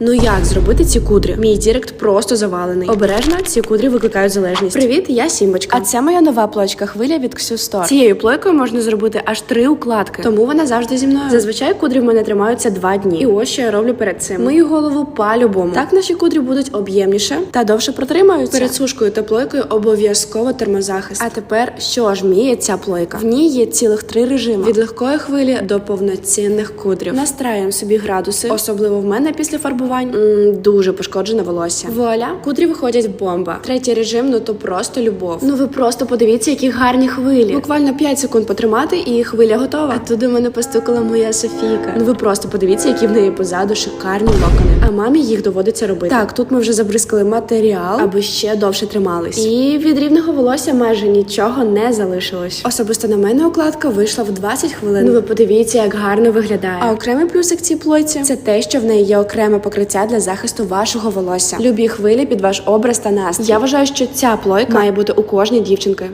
Ну як зробити ці кудрі? Мій дірект просто завалений. Обережно ці кудрі викликають залежність. Привіт, я Сімбочка. А це моя нова плочка хвиля від Ксюстор. Цією плойкою можна зробити аж три укладки. Тому вона завжди зі мною. Зазвичай кудрі в мене тримаються два дні. І ось що я роблю перед цим. Мию голову по-любому. Так наші кудрі будуть об'ємніше та довше протримаються. Перед сушкою та плойкою обов'язково термозахист. А тепер що ж вміє ця плойка? В ній є цілих три режими: від легкої хвилі до повноцінних кудрів. Настраюємо собі градуси, особливо в мене після фарбувань. м, дуже пошкоджене волосся. Вуаля, кудрі виходять бомба. Третій режим, ну то просто любов. Ну ви просто подивіться, які гарні хвилі. Буквально 5 секунд потримати, і хвиля готова. А туди мене постукала моя Софійка. Ну ви просто подивіться, які в неї позаду шикарні локони. А мамі їх доводиться робити. Так, тут ми вже забризкали матеріал, аби ще довше тримались. І від рівного волосся майже нічого не залишилось. Особисто на мене укладка вийшла в 20 хвилин. Ну ви подивіться, як гарно виглядає. А окремий плюсик цій плойці це те, що в неї є окреме покриття для захисту вашого волосся. Любі хвилі під ваш образ та настрій. Я вважаю, що ця плойка має бути у кожній дівчинки.